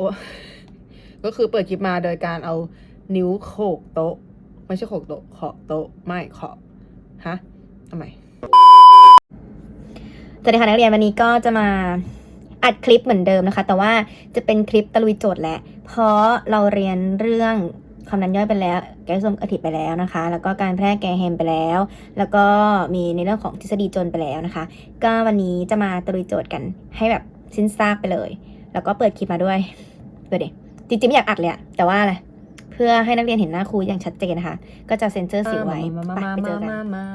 อ้ก็คือเปิดคลิปมาโดยการเอานิ้วโขกโต๊ะ ไม่ใช่โขกโต๊ะเคาะโต๊ะไม่เคาะฮะทำไมสวัสดีค่ะนักเรียนวันนี้ก็จะมาอัดคลิปเหมือนเดิมนะคะ แต่ว่าจะเป็นคลิปตะลุยโจทย์แหละ เพราะเราเรียนเรื่องความดันย่อยไปแล้ว แก๊สโซมอะทิตไปแล้วนะคะ แล้วก็การแพร่แกแฮมไปแล้ว แล้วก็มีในเรื่องของทฤษฎีจนไปแล้วนะคะ ก็วันนี้จะมาตะลุยโจทย์กันให้แบบสิ้นซากไปเลย แล้วก็เปิดคลิปมาด้วย ดดิจริงๆไม่อยากอัดเลยอะแต่ว่าอะไรเพื่อให้นักเรียนเห็นหน้าครูอย่างชัดเจนนะคะ ก็จะเซ็นเซอร์เสียงไว้มามาไปมาไปเจมาอกันมามา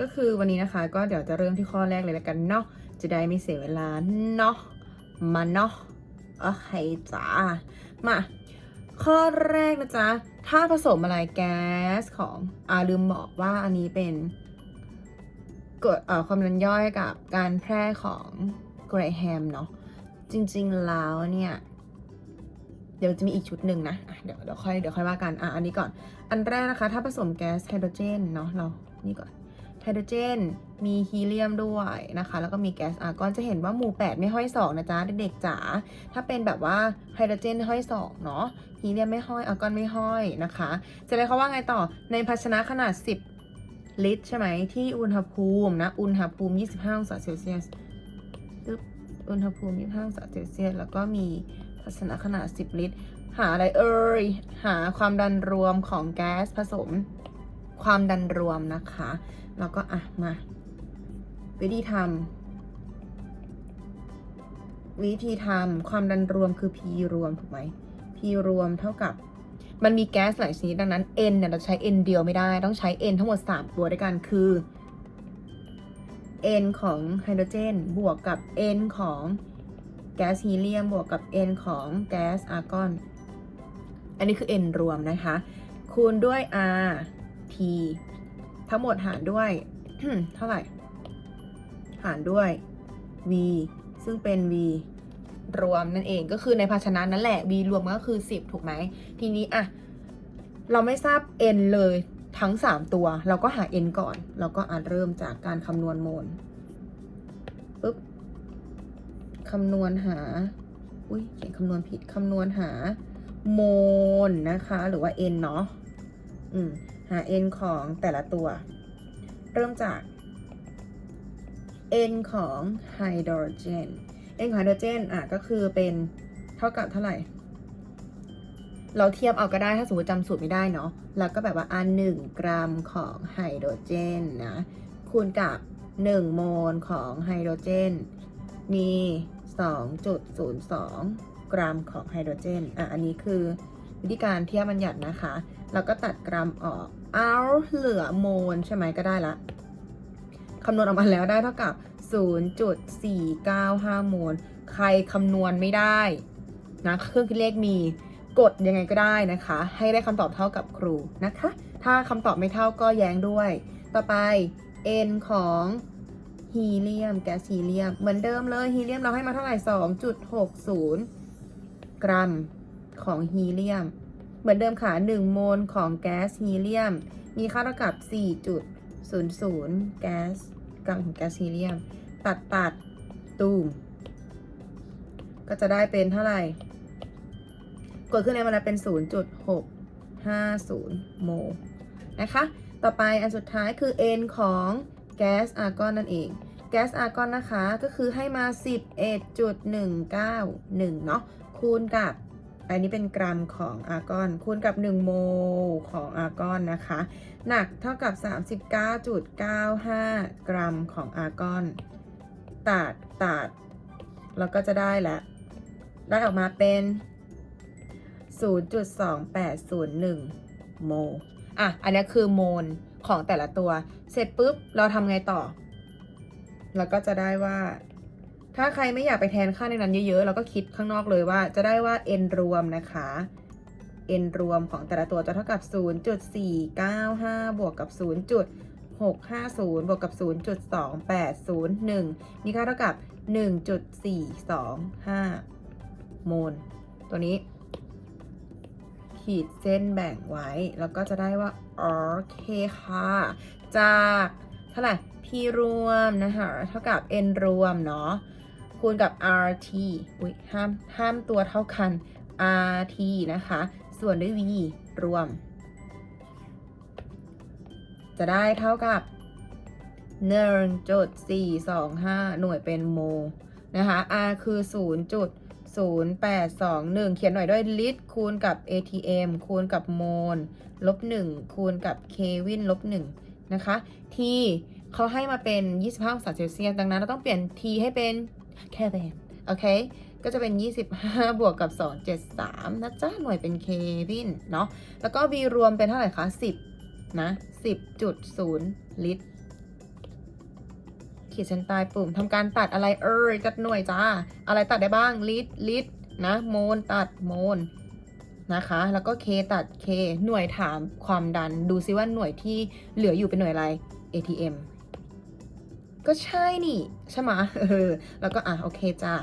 ก็คือวันนี้นะคะ ก็เดี๋ยวจะเริ่มที่ข้อแรกเลยแล้วกันเนาะจะได้ไม่เสียเวลาเนาะมาเนาะโอเคจ้ามาข้อแรกนะจ๊ะ ถ้าผสมอะไรแก๊สของอ่าลืมบอกว่าอันนี้เป็นกรดเอ่อความดันย่อยกับการแพร่ของเกรแฮมเนาะจริงๆแล้วเนี่ยเดี๋ยวจะมีอีกชุดหนึ่งนะะเดี๋ยวเดี๋ยวค่อยเดี๋ยวค่อยว่ากันอะอันนี้ก่อน อันแรกนะคะ ถ้าผสมแก๊สไฮโดรเจนเนาะเรานี่ก่อนไฮโดรเจน มีฮีเลียมด้วยนะคะ แล้วก็มีแก๊สอาร์กอนจะเห็นว่าหมู่ 8 ไม่ห้อย2นะจ๊ะเด็กๆจ๋าถ้าเป็นแบบว่าไฮโดรเจนห้อย2เนาะฮีเลียมไม่ห้อยอาร์กอนไม่ห้อยนะคะจะเลยเขาว่าไงต่อในภาชนะขนาด 10 ลิตร ใช่ไหมที่อุณหภูมินะอุณหภูมิ 25 องศาเซลเซียสตึ๊บอุณหภูมิ 25 องศาเซลเซียสแล้วก็มี ภาชนะขนาด 10 ลิตร หาอะไรเอ่ย หาความดันรวมของแก๊สผสม ความดันรวมนะคะ แล้วก็อะมาวิธีทำวิธีทำความดันรวมคือ P รวมถูกไหม P รวมเท่ากับมันมีแก๊สหลายชนิดดังนั้น N เนี่ยเราใช้ N เดียวไม่ได้ ต้องใช้ N ทั้งหมด 3 ตัวด้วยกันคือ N ของไฮโดรเจน บวกกับ N ของ ก๊สฮีเลียมบวกกับ N ของแก๊สอาร์กอน อันนี้คือ N รวมนะคะ คูณด้วย R T ทั้งหมดหารด้วย เท่าไหร่ หารด้วย v ซึ่งเป็น v รวมนั่นเองก็คือในภาชนะนั่นแหละ v รวมก็คือ 10 ถูกไหม ทีนี้อะเราไม่ทราบ n เลยทั้ง 3 ตัว เราก็หา n ก่อน เราก็อาจเริ่มจากการคำนวณโมล คำนวณหา อุ้ยเขียนคำนวณผิดคำนวณหาโมลนะคะ หรือว่า n เนาะอืมหา n ของแต่ละตัว เริ่มจาก n ของไฮโดรเจน n ของไฮโดรเจนอะก็คือเป็นเท่ากับเท่าไหร่ เราเทียบเอาก็ได้ถ้าสมมติจำสูตรไม่ได้เนาะแล้วก็แบบว่าอันหนึ่งกรัมของไฮโดรเจนนะคูณกับ 1 โมลของไฮโดรเจน มี 2.02 กรัมของไฮโดรเจน อะ อันนี้คือวิธีการเทียบบัญญัตินะคะเราก็ตัดกรัมออก เอาเหลือโมลใช่ไหมก็ได้ละ คำนวณออกมาแล้วได้เท่ากับ 0.495 โมล ใครคำนวณไม่ได้นะเครื่องคิดเลขมีกดยังไงก็ได้นะคะ ให้ได้คำตอบเท่ากับครูนะคะ ถ้าคำตอบไม่เท่าก็แย้งด้วย ต่อไป n ของ ฮีเลียม แก๊สฮีเลียม เหมือนเดิมเลยฮีเลียมเราให้มาเท่าไหร่ 2.60 กรัมของฮีเลียม เหมือนเดิมค่ะ 1 โมลของแก๊สฮีเลียม มีค่าเท่ากับ 4.00 แก๊สกรัมของแก๊สฮีเลียม ตัดตัดตูม ก็จะได้เป็นเท่าไหร่ กดขึ้นในมาแล้วเป็น 0.650 โมลนะคะ ต่อไปอันสุดท้ายคือ n ของ แก๊สอาร์กอนนั่นเอง แก๊สอาร์กอนนะคะก็คือให้มา 11.191 เนาะคูณกับ อันนี้เป็นกรัมของอาร์กอน คูณกับ 1 โมลของอาร์กอนนะคะ หนักเท่ากับ 39.95 กรัมของอาร์กอน ตัดตัดแล้วก็จะได้แล้วได้ออกมาเป็น 0.2801 โม อะ อันนี้คือโมล ของแต่ละตัว เสร็จปุ๊บเราทำไงต่อ เราก็จะได้ว่า ถ้าใครไม่อยากไปแทนค่าในนั้นเยอะๆ เราก็คิดข้างนอกเลยว่า จะได้ว่า n รวมนะคะ n รวมของแต่ละตัวจะเท่ากับ 0.495 บวกกับ 0.650 บวกกับ 0.2801 นี่ค่าเท่ากับ 1.425 โมล ตัวนี้ ขีดเส้นแบ่งไว้ แล้วก็จะได้ว่าโอเคค่ะ จากเท่าไหร่ p รวมนะคะเท่ากับ n รวมเนาะคูณกับ rt อุ้ยห้ามห้ามตัวเท่ากัน rt นะคะ ส่วนด้วย v รวม จะได้เท่ากับ1.425 หน่วยเป็นโมนะคะ r คือ 0821 เขียนหน่วยด้วยลิตรคูณกับ atm คูณกับโมลลบ1คูณกับเควินลบ1นะคะ t เขาให้มาเป็น 25องศาเซลเซียส ดังนั้นเราต้องเปลี่ยน t ให้เป็นแค่เป็นโอเค ก็จะเป็น 25 บวกกับ 273 นะจ๊ะ หน่วยเป็นเควินเนาะ แล้วก็ v รวมเป็นเท่าไหร่คะ 10 นะ 10.0 ลิตร ขีดเส้นใต้ปุ่มทำการตัดอะไรเอ่ยจัดหน่วยจ้า อะไรตัดได้บ้างลิตรลิตรนะโมลตัดโมลนะคะ แล้วก็ K ตัด K หน่วยถามความดัน ดูซิว่าหน่วยที่เหลืออยู่เป็นหน่วยอะไร ATM ก็ใช่นี่ ใช่ไหมเออ แล้วก็อะ โอเคจ้า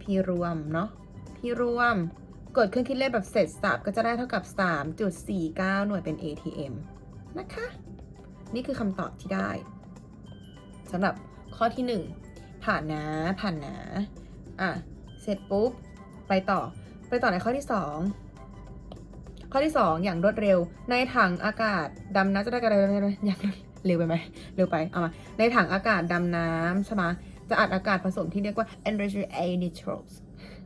P รวมเนาะ P รวมกดเครื่องคิดเลขแบบเสร็จสับก็จะได้เท่ากับ 3.49 หน่วยเป็น ATM นะคะ นี่คือคำตอบที่ได้สำหรับ ข้อที่ 1 ผ่านนะผ่านนะอะเสร็จปุ๊บไปต่อไปต่อในข้อที่ 2 ข้อที่ 2 อย่างรวดเร็ว ในถังอากาศดำน้ำจะได้กันอะไรอย่างเร็วไปไหมเร็วไปเอามาในถังอากาศดำน้ำใช่ไหมจะอัดอากาศผสมที่เรียกว่า enriched air nitrous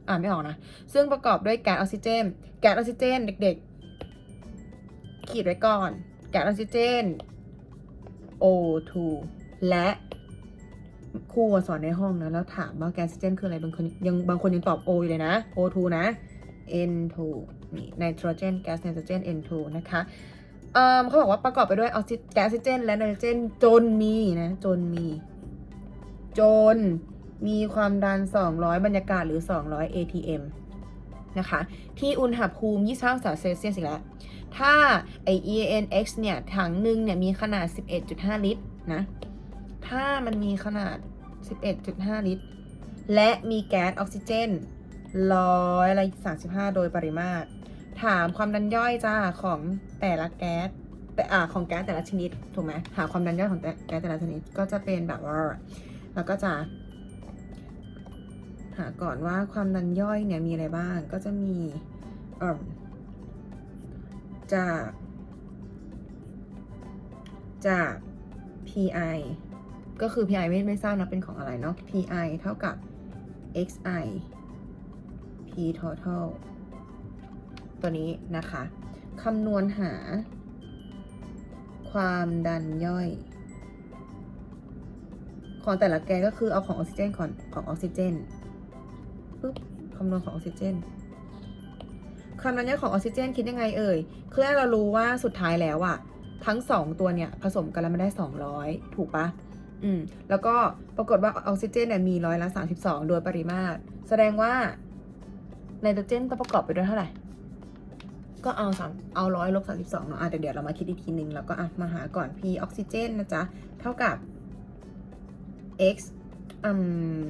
อ่านไม่ออกนะ ซึ่งประกอบด้วยแก๊สออกซิเจน แก๊สออกซิเจน เด็กๆ ขีดไว้ก่อน แก๊สออกซิเจน O2 และ ครูสอนในห้องนะ แล้วถามว่าแก๊สออกซิเจนคืออะไรบางคนยังบางคนยังตอบ O อยู่เลยนะ O2 นะ N2 นี่ไนโตรเจนแก๊สไนโตรเจน N2 นะคะเอิ่มเขาบอกว่าประกอบไปด้วยออกซิแก๊สซิเจน และไนโตรเจนจนมีนะ จนมี จนมีความดัน 200 บรรยากาศหรือ 200 ATM นะคะ ที่อุณหภูมิ 25องศาเซลเซียสอีกแล้ว ถ้าไอ ENX เนี่ย ถังหนึ่งเนี่ย มีขนาด 11.5 ลิตรนะ ถ้ามันมีขนาด 11.5 ลิตร และมีแก๊สออกซิเจนร้อยละ35 โดยปริมาตร ถามความดันย่อยจ้าของแต่ละแก๊สแต่อ่าของแก๊สแต่ละชนิดถูกไหมหาความดันย่อยของแต่แก๊สแต่ละชนิดก็จะเป็นแบบว่าแล้วก็จะหาก่อนว่าความดันย่อยเนี่ยมีอะไรบ้าง ก็จะมีเอ่อจากจาก pi ก็คือ pi ไม่ไม่ทราบนะเป็นของอะไรเนาะ pi เท่ากับ xi p total ตัวนี้นะคะคำนวณหา ความดันย่อย ของแต่ละแก๊ก็คือเอาของออกซิเจนก่อนของออกซิเจนปุ๊บคำนวณของออกซิเจนความดันย่อยของออกซิเจนคิดยังไงเอ่ยคือให้เรารู้ว่าสุดท้ายแล้วอะทั้งสองตัวเนี่ย ผสมกันแล้วมันได้ 200 ถูกปะ อืมแล้วก็ปรากฏว่าออกซิเจนเนี่ยมีร้อยละ32โดยปริมาตร แสดงว่าไนโตรเจนต้องประกอบไปด้วยเท่าไหร่ ก็เอาสามเอาร้อยลบสามสิบสองเนาะอะเดี๋ยวเดี๋ยวเรามาคิดอีกทีหนึ่งแล้วก็อะมาหาก่อน P ออกซิเจนนะจ๊ะ เท่ากับ x อื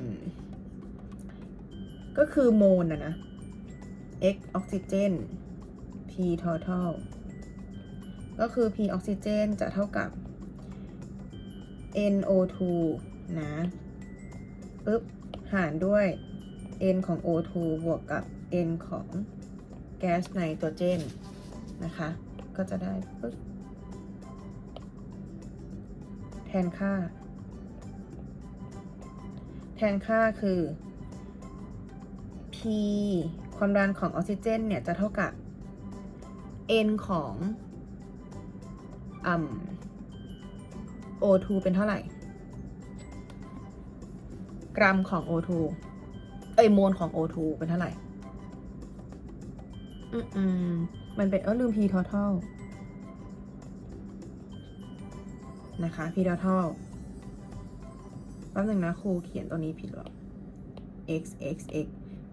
มก็คือโมลนะนะ x ออกซิเจน p total ก็คือ p ออกซิเจนจะเท่ากับ NO2 นะปึ๊บหารด้วย N ของ O2 บวกกับ N ของแก๊สไนโตรเจนนะคะ ก็จะได้ปึ๊บแทนค่า แทนค่าคือ P ความดันของออกซิเจนเนี่ยจะเท่ากับ N ของอืม O2 เป็นเท่าไหร่ กรัมของ O2 เอ้ยโมลของ O2 เป็นเท่าไหร่ อืมอืมมันเป็นเออลืม P total นะคะ P total แป๊บหนึงนะครูเขียนตัวนี้ผิดหรอ x x x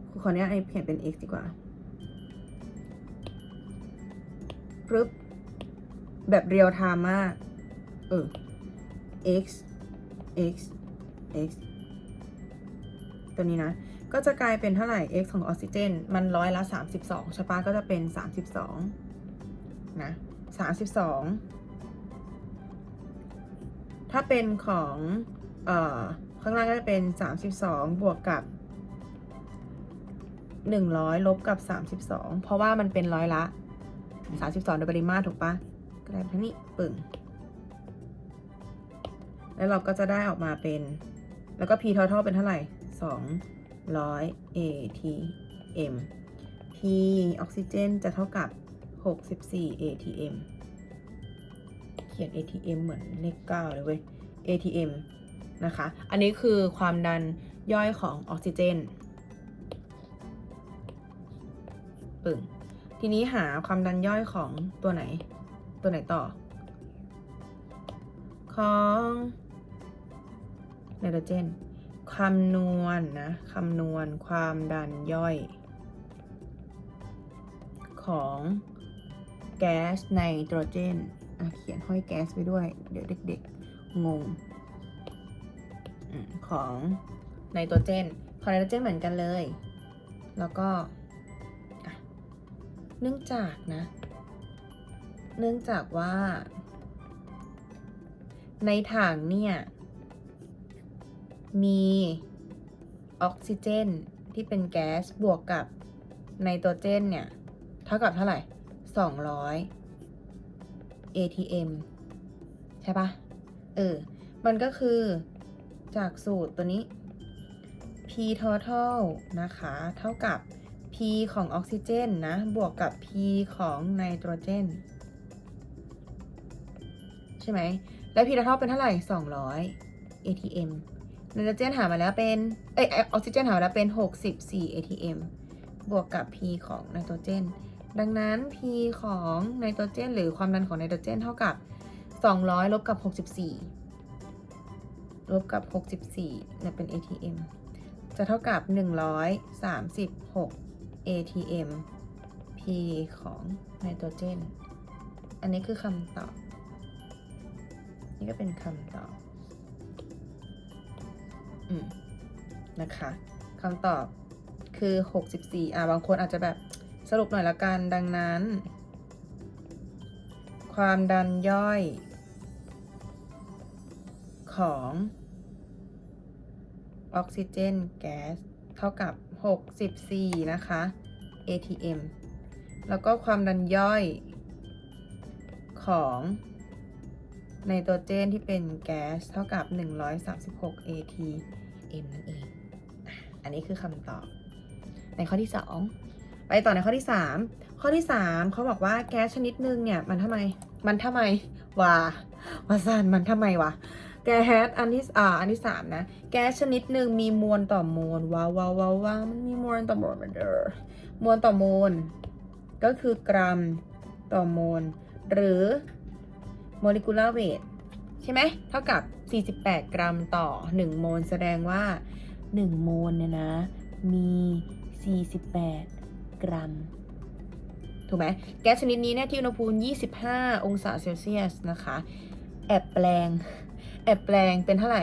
ครูขออนุญาตเขียนเป็น x ดีกว่าปึ๊บแบบเรียลไทม์มาก เออ x x x ตัวนี้นะ ก็จะกลายเป็นเท่าไหร่ x ของออกซิเจน มันร้อยละ 32ใช่ปะก็จะเป็น 32 นะ 32 ถ้าเป็นของเอ่อข้างล่างก็จะเป็น 32 บวกกับหนึ่งร้อยลบกับสามสิบสองเพราะว่ามันเป็นร้อยละสามสิบสองโดยปริมาตรถูกปะก็ได้ทั้งนี้ปึ่ง แล้วเราก็จะได้ออกมาเป็น แล้วก็ p total เป็นเท่าไหร่สองร้อย atm p ออกซิเจนจะเท่ากับหกสิบสี่ atm เขียน atm เหมือนเลขเก้าเลยเว้ย atm นะคะ อันนี้คือความดันย่อยของออกซิเจน ปึ่ง ทีนี้หาความดันย่อยของตัวไหน ตัวไหนต่อ ของ ไนโตรเจนคำนวณนะคำนวณความดันย่อย ของแก๊สไนโตรเจนเขียนห้อยแก๊สไปด้วย เดี๋ยวเด็กๆงงอของไนโตรเจนของไนโตรเจนเหมือนกันเลย แล้วก็เนื่องจากนะ เนื่องจากว่า ในถังเนี่ย มีออกซิเจนที่เป็นแก๊สบวกกับไนโตรเจนเนี่ย เท่ากับเท่าไหร่ 200 atm ใช่ปะเออ มันก็คือจากสูตรตัวนี้ p total นะคะ เท่ากับ p ของออกซิเจนนะ บวกกับ p ของไนโตรเจน ใช่ไหม แล้ว p total เป็นเท่าไหร่ 200 atm ไนโตรเจนหามาแล้วเป็น เอ้ยออกซิเจนหามาแล้วเป็น 64 atm บวกกับ p ของไนโตรเจน ดังนั้น p ของไนโตรเจน หรือความดันของไนโตรเจนเท่ากับ 200 ลบกับ 64 ลบกับ 64เนี่ยเป็น atm จะเท่ากับ 136 atm p ของไนโตรเจน อันนี้คือคำตอบ นี่ก็เป็นคำตอบ อืมนะคะคำตอบคือ 64 อะบางคนอาจจะแบบสรุปหน่อยละกัน ดังนั้น ความดันย่อย ของออกซิเจนแก๊สเท่ากับ 64 นะคะ atm แล้วก็ความดันย่อยของไนโตรเจนที่เป็นแก๊สเท่ากับ 136 AT m นั่นเอง อันนี้คือคำตอบ ในข้อที่ 2 ไปต่อในข้อที่ 3 ข้อที่ 3เขาบอกว่าแก๊สชนิดหนึ่งเนี่ยมันทำไม มันทำไมวาวาซานมันทำไมวะแก๊สอันที่อ่าอันที่3นะ แก๊สชนิดหนึ่งมีมวลต่อมวลว้าวว้าวว้าววามันมีมวลต่อมวลเหมือนเดิมมวลต่อมวลก็คือกรัมต่อมวลหรือ molecular weight ใช่ไหมเท่ากับ 48 กรัมต่อ 1 โมลแสดงว่า 1 โมลเนี่ยนะ มี 48 กรัม ถูกไหมแก๊สชนิดนี้เนี่ยที่อุณหภูมิ 25 องศาเซลเซียสนะคะ แอบแปลง แอบแปลงเป็นเท่าไหร่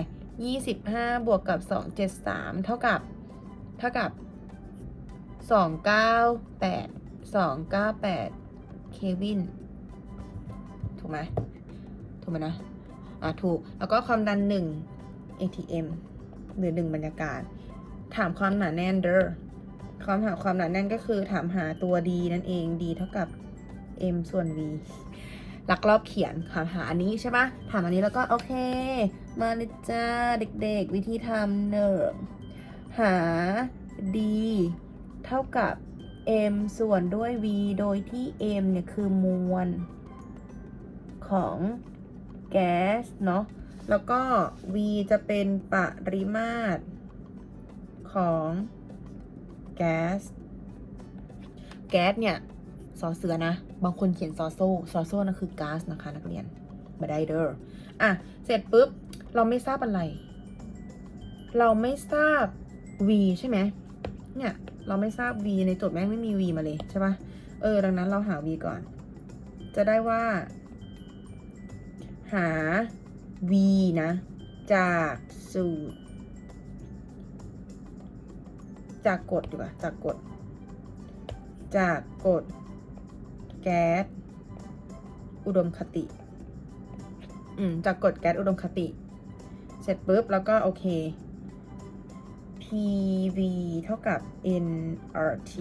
25 บวกกับ 273 เท่ากับ เท่ากับ 298 298 เควิน ถูกไหมถูกไหมนะ อะถูก แล้วก็ความดัน 1 ATM หรือ 1 บรรยากาศ ถามความหนาแน่นเด้อความหาความหนาแน่นก็คือถามหาตัว D นั่นเอง D เท่ากับ M ส่วน V ลักลอบเขียนถามหาอันนี้ใช่ปะถามอันนี้แล้วก็โอเค มาเลยจ้าเด็กๆ วิธีทำเนอะหา D เท่ากับ M ส่วนด้วย V โดยที่ M เนี่ยคือมวลของ แก๊สเนาะแล้วก็ V จะเป็นปริมาตรของแก๊ส แก๊สเนี่ยซอเสือนะ บางคนเขียนซอโซ่ซอโซ่นั่นคือก๊าซนะคะนักเรียนมาได้เด้ออะ เสร็จปุ๊บ เราไม่ทราบอะไร เราไม่ทราบ V ใช่ไหมเนี่ย เราไม่ทราบ V ในโจทย์แม่งไม่มี V มาเลยใช่ป่ะ เออ ดังนั้นเราหา V ก่อน จะได้ว่า หา v นะ จากสูตร จากกฎดีกว่า จากกฎ จากกฎแก๊สอุดมคติ อืม จากกฎแก๊สอุดมคติ เสร็จปุ๊บ แล้วก็โอเค p PV เท่ากับ nRT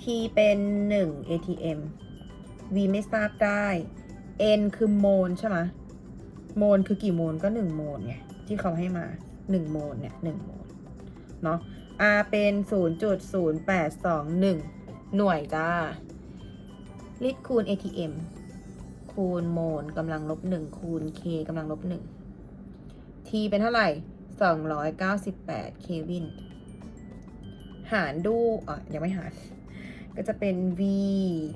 P เป็น 1 ATM V ไม่ทราบได้ N คือโมลใช่ไหมโมลคือกี่โมลก็1โมลไงที่เขาให้มา1โมลเนี่ย1โมลเนาะ R เป็น0.0821หน่วยจ้า ลิตรคูณ ATM คูณโมลกำลังลบ1คูณ K กำลังลบ1 T เป็นเท่าไหร่298เควิน หารดูอะยังไม่หาร ก็จะเป็น V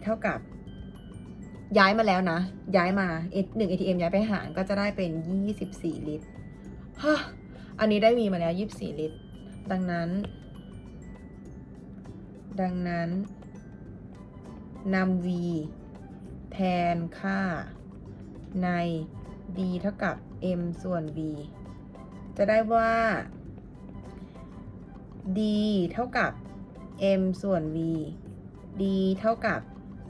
เท่ากับ ย้ายมาแล้วนะ ย้ายมา1 ATM ย้ายไปหารก็จะได้เป็น24ลิตรฮะอันนี้ได้ V มาแล้ว24ลิตร ดังนั้น ดังนั้นนำ v แทนค่าใน d เท่ากับ m ส่วน v จะได้ว่า d เท่ากับ m ส่วน v d เท่ากับ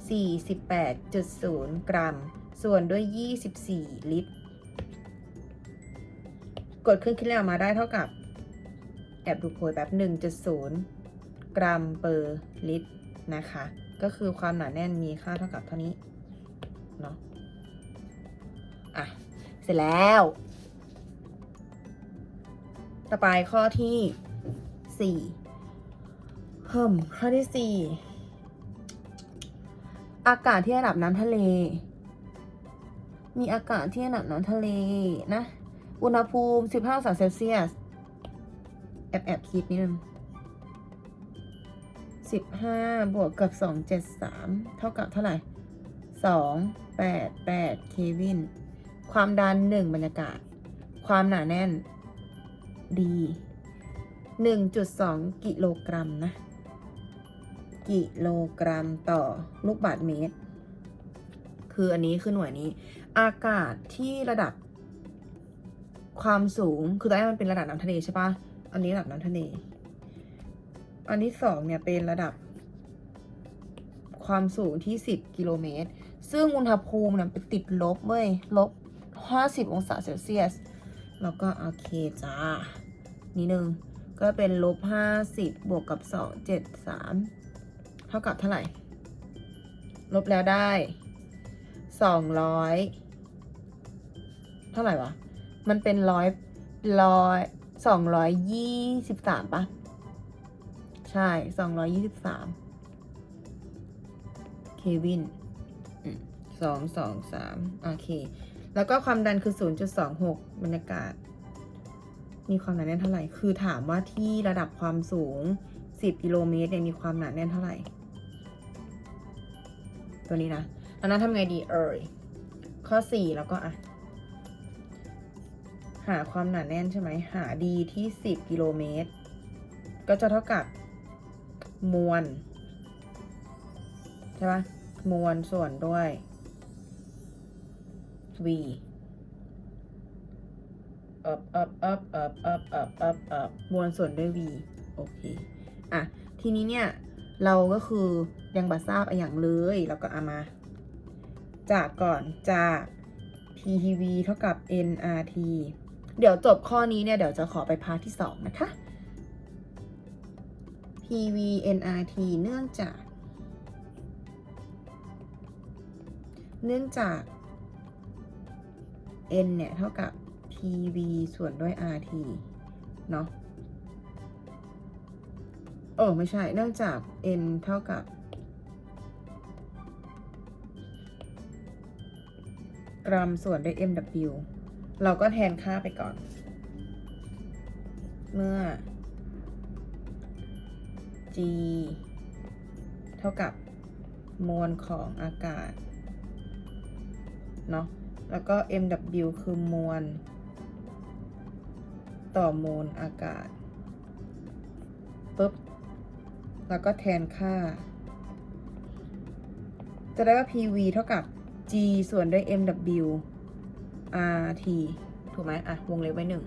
48.0 กรัม ส่วนด้วย 24 ลิตร กดเครื่องคิดเลขออกมาได้เท่ากับ แอบดูโพยแบบ 1.0 กรัมเปอร์ลิตรนะคะ ก็คือความหนาแน่นมีค่าเท่ากับเท่านี้ เนาะอะ เสร็จแล้ว ต่อไปข้อที่ 4เพิ่มข้อที่ 4 อากาศที่ระดับน้ำทะเล มีอากาศที่ระดับน้ำทะเลนะ อุณหภูมิ 15องศาเซลเซียส แอบแอบคิดนิดนึงสิบห้าบวกกับสองเจ็ดสามเท่ากับเท่าไหร่สองแปดแปดเควิน ความดันหนึ่งบรรยากาศ ความหนาแน่นดีหนึ่งจุดสองกิโลกรัมนะ กิโลกรัมต่อลูกบาศก์เมตร คืออันนี้คือหน่วยนี้ อากาศที่ระดับความสูง คือตอนแรกมันเป็นระดับน้ำทะเลใช่ปะอันนี้ระดับน้ำทะเล อันที่สองเนี่ยเป็นระดับ ความสูงที่10กิโลเมตร ซึ่งอุณหภูมิเนี่ยเป็นติดลบเว้ย ลบ50องศาเซลเซียส แล้วก็โอเคจ้านิดนึง ก็เป็นลบ50บวกกับ273เท่ากับเท่าไหร่ ลบแล้วได้200เท่าไหร่วะ มันเป็นร้อยร้อยสองร้อยยี่สิบสามปะใช่สองร้อยยี่สิบสามเควินสองสองสามโอเค แล้วก็ความดันคือศูนย์จุดสองหกบรรยากาศ มีความหนาแน่นเท่าไหร่ คือถามว่าที่ระดับความสูงสิบกิโลเมตรเนี่ยมีความหนาแน่นเท่าไหร่ ตัวนี้นะอันนั้นทำไงดีเอ่ยข้อสี่แล้วก็อะ หาความหนาแน่นใช่ไหม หาดีที่10กิโลเมตร ก็จะเท่ากับมวลใช่ปะมวลส่วนด้วย v up up up up up up up up มวลส่วนด้วย v โอเค อะ ทีนี้เนี่ย เราก็คือ ยังบัทราบอะอย่างเลยแล้วก็เอามา จากก่อนจาก PTV เท่ากับ nRT เดี๋ยวจบข้อนี้เนี่ย เดี๋ยวจะขอไปพาร์ทที่ 2 นะคะ PV nRT เนื่องจาก เนื่องจาก n เนี่ย เท่ากับ PV ส่วนด้วย RT เนาะโอ้ไม่ใช่ เนื่องจาก n เท่ากับ กรัมส่วนด้วย mw เราก็แทนค่าไปก่อน เมื่อ g เท่ากับมวลของอากาศ เนาะ แล้วก็ mw คือมวล ต่อมวลอากาศปุ๊บ แล้วก็แทนค่า จะได้ว่า pv เท่ากับ g ส่วนด้วย mw rt ถูกไหมอะ วงเล็บไว้หนึ่ง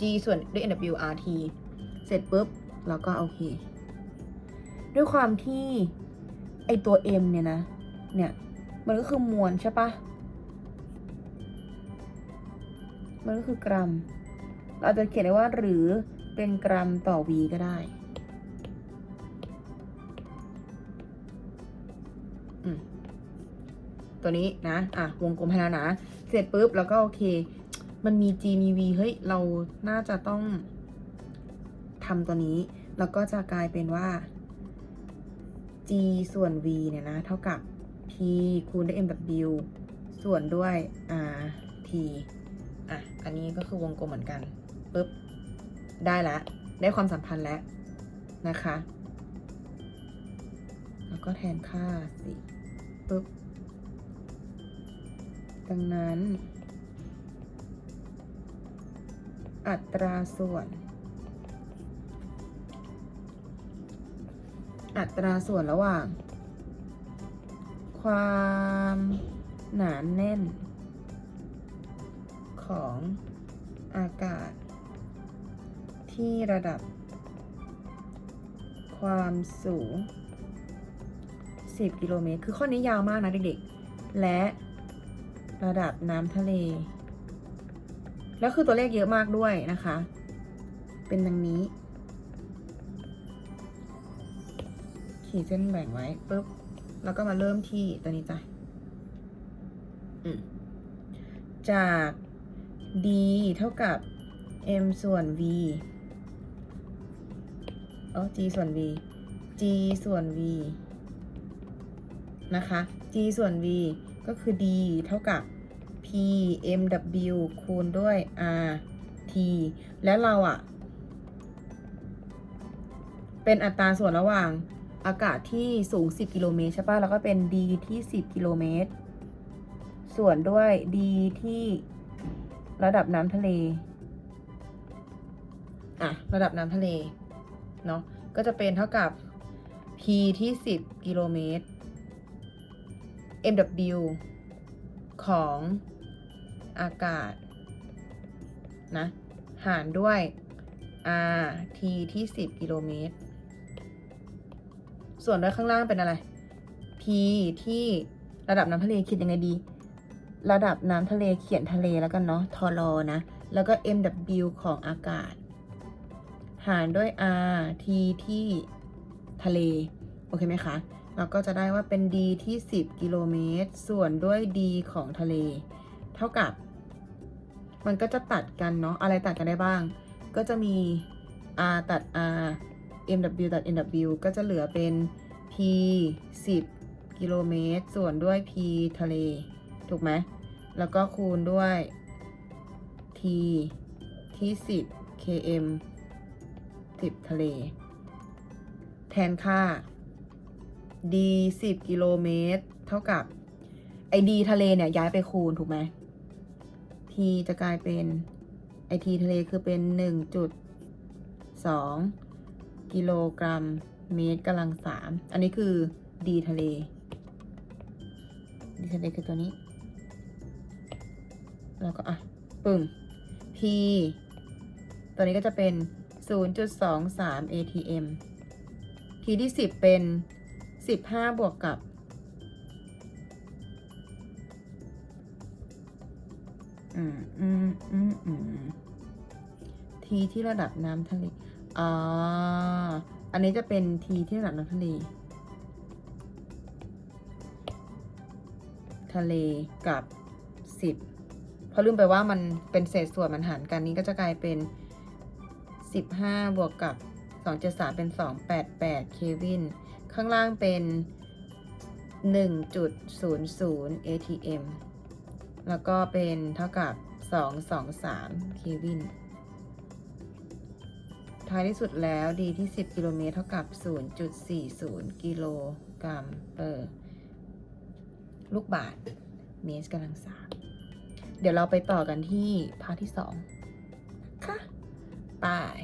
g ส่วนด้วย nw rt เสร็จปุ๊บ แล้วก็โอเค ด้วยความที่ไอตัว m เนี่ยนะ เนี่ย มันก็คือมวลใช่ปะมันก็คือกรัม เราจะเขียนได้ว่าหรือเป็นกรัมต่อวีก็ได้ ตัวนี้นะ อะ วงกลมให้แล้วนะ เสร็จปุ๊บ แล้วก็โอเค มันมี G มี V เฮ้ย เราน่าจะต้องทำตัวนี้ แล้วก็จะกลายเป็นว่า G ส่วน V เนี่ยนะ เท่ากับ P คูณด้วย MW ส่วนด้วย R T อะ อันนี้ก็คือวงกลมเหมือนกันปุ๊บ ได้ล้วได้ความสัมพันธ์แล้วนะคะ แล้วก็แทนค่าสิปุ๊บ ดังนั้น อัตราส่วน อัตราส่วนระหว่าง ความหนานแน่น ของอากาศ ที่ระดับ ความสูง 10 กิโลเมตร คือข้อนี้ยาวมากนะเด็กๆ และ ระดับน้ำทะเล แล้วคือตัวเลขเยอะมากด้วยนะคะ เป็นดังนี้ ขีดเส้นแบ่งไว้ปุ๊บ แล้วก็มาเริ่มที่ตัวนี้จ้ะอืมจาก d เท่ากับ m ส่วน v เออ g ส่วน v g ส่วน v นะคะ g ส่วน v ก็คือ d เท่ากับ p mw คูณด้วย r t แล้วเราอะเป็นอัตราส่วนระหว่างอากาศที่สูง 10 กิโลเมตรใช่ปะแล้วก็เป็น d ที่ 10 กิโลเมตร ส่วนด้วย d ที่ระดับน้ำทะเล อะ ระดับน้ำทะเล เนาะ ก็จะเป็นเท่ากับ p ที่ 10 กิโลเมตร mw ของ อากาศนะหารด้วย r t ที่ 10 กิโลเมตร ส่วนด้วยข้างล่างเป็นอะไร p ที่ระดับน้ำทะเลคิดยังไงดี ระดับน้ำทะเลเขียนทะเลแล้วกันเนาะทอรอนะ แล้วก็ mw ของอากาศ หารด้วย r t ที่ทะเล โอเคไหมคะ เราก็จะได้ว่าเป็น d ที่ 10 กิโลเมตร ส่วนด้วย d ของทะเล เท่ากับ มันก็จะตัดกันเนาะอะไรตัดกันได้บ้าง ก็จะมี r ตัด r mw ตัด mw ก็จะเหลือเป็น p 10 กิโลเมตร ส่วนด้วย p ทะเล ถูกไหม แล้วก็คูณด้วย t ที่ 10 km 10 ทะเล แทนค่า d 10 กิโลเมตร เท่ากับ ไอ d ทะเลเนี่ย ย้ายไปคูณ ถูกไหม t จะกลายเป็นไอ t ทะเลคือเป็น 1.2 กิโลกรัมเมตรกำลังสามอันนี้คือ d ทะเล d ทะเลคือตัวนี้ แล้วก็อะปึ่ง p ตัวนี้ก็จะเป็น 0.23 atm p ที่ 10 เป็น 15 บวกกับ อืมอืมอืมอืม t ที่ระดับน้ำทะเลอ่าอันนี้จะเป็น t ที่ระดับน้ำทะเล ทะเลกับ10เพราะลืมไปว่ามันเป็นเศษส่วนมันหารกันนี้ก็จะกลายเป็น15บวกกับ273เป็น288เควิน ข้างล่างเป็น1.00 atm แล้วก็เป็นเท่ากับ 223 เควิน ท้ายที่สุดแล้วดีที่ 10 กิโลเมตรเท่ากับ 0.40 กิโลกรัมเปอร์ลูกบาทเมตรกำลังสามเดี๋ยวเราไปต่อกันที่พาร์ทที่สองค่ะบาย